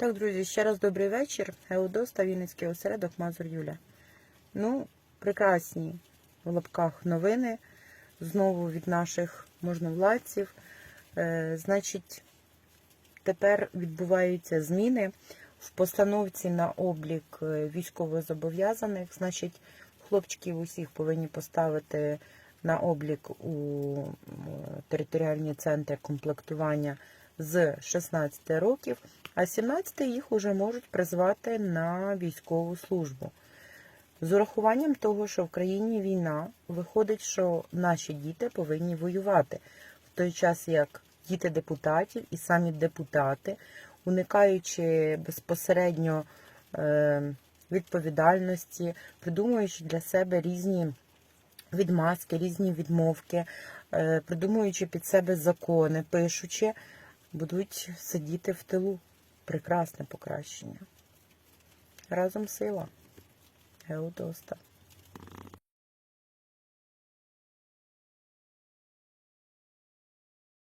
Так, друзі, ще раз добрий вечір. Еудоста, Вінницький осередок, Мазур Юля. Ну, прекрасні в лапках новини. Знову від наших можновладців. Е, значить, тепер відбуваються зміни в постановці на облік е, військовозобов'язаних. Значить, хлопчиків усіх повинні поставити на облік у територіальні центри комплектування з 16 років, а 17 їх уже можуть призвати на військову службу. З урахуванням того, що в країні війна, виходить, що наші діти повинні воювати в той час, як діти депутатів і самі депутати, уникаючи безпосередньо е, відповідальності, придумуючи для себе різні відмазки, різні відмовки, е, придумуючи під себе закони, пишучи, будуть сидіти в тилу. Прекрасне покращення. Разом сила. Еудоста.